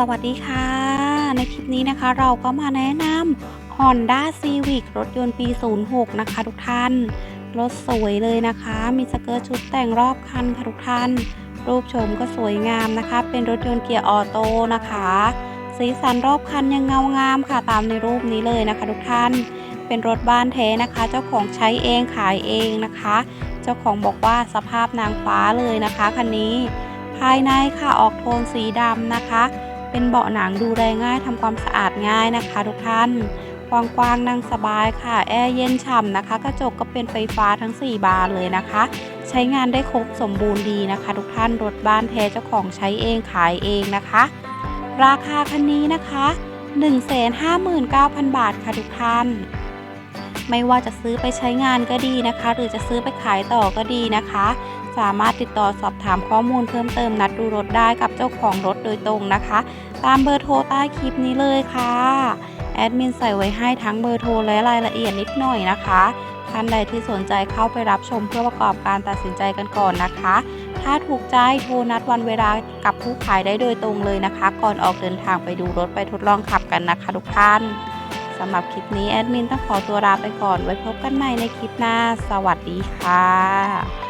สวัสดีค่ะ ในคลิปนี้นะคะเราก็มาแนะนำ Honda Civic รถยนต์ปี 06 นะคะทุกท่าน รถสวยเลยนะคะ มีสเกิร์ตชุดแต่งรอบคันค่ะทุกท่าน รูปโฉมก็สวยงามนะคะ เป็นรถยนต์เกียร์ออโต้นะคะ สีสันรอบคันยังเงางามค่ะตามในรูปนี้เลยนะคะทุกท่าน เป็นรถบ้านแท้นะคะ เจ้าของใช้เองขายเองนะคะ เจ้าของบอกว่าสภาพนางฟ้าเลยนะคะคันนี้ภายในค่ะออกโทนสีดำนะคะ เป็นเบาะหนังดูแลง่ายทำความสะอาดง่ายนะคะ ทุกท่านกว้างๆนั่งสบายค่ะ แอร์เย็นฉ่ำนะคะ กระจกก็เป็นไฟฟ้าทั้ง 4 บานเลยนะคะ ใช้งานได้ครบสมบูรณ์ดีนะคะ ทุกท่านรถบ้านแท้เจ้าของใช้เองขายเองนะคะ ราคาคันนี้นะคะ 159,000 บาทค่ะทุกท่าน ไม่ว่าจะซื้อไปใช้งานก็ดีนะคะ หรือจะซื้อไปขายต่อก็ดีนะคะ สามารถติดต่อสอบถามข้อมูลเพิ่มเติมนัดดูรถได้กับเจ้าของรถโดยตรงนะคะ ตามเบอร์โทรใต้คลิปนี้เลยค่ะแอดมินใส่ไว้ให้ทั้งเบอร์โทรและรายละเอียดนิดหน่อยนะคะท่านใดที่สนใจเข้าไปรับชมเพื่อประกอบการตัดสินใจกันก่อนนะคะ ถ้าถูกใจโทรนัดวันเวลากับผู้ขายได้โดยตรงเลยนะคะ ก่อนออกเดินทางไปดูรถไปทดลองขับกันนะคะทุกท่าน สำหรับคลิปนี้แอดมินต้องขอตัวลาไปก่อน ไว้พบกันใหม่ในคลิปหน้า สวัสดีค่ะ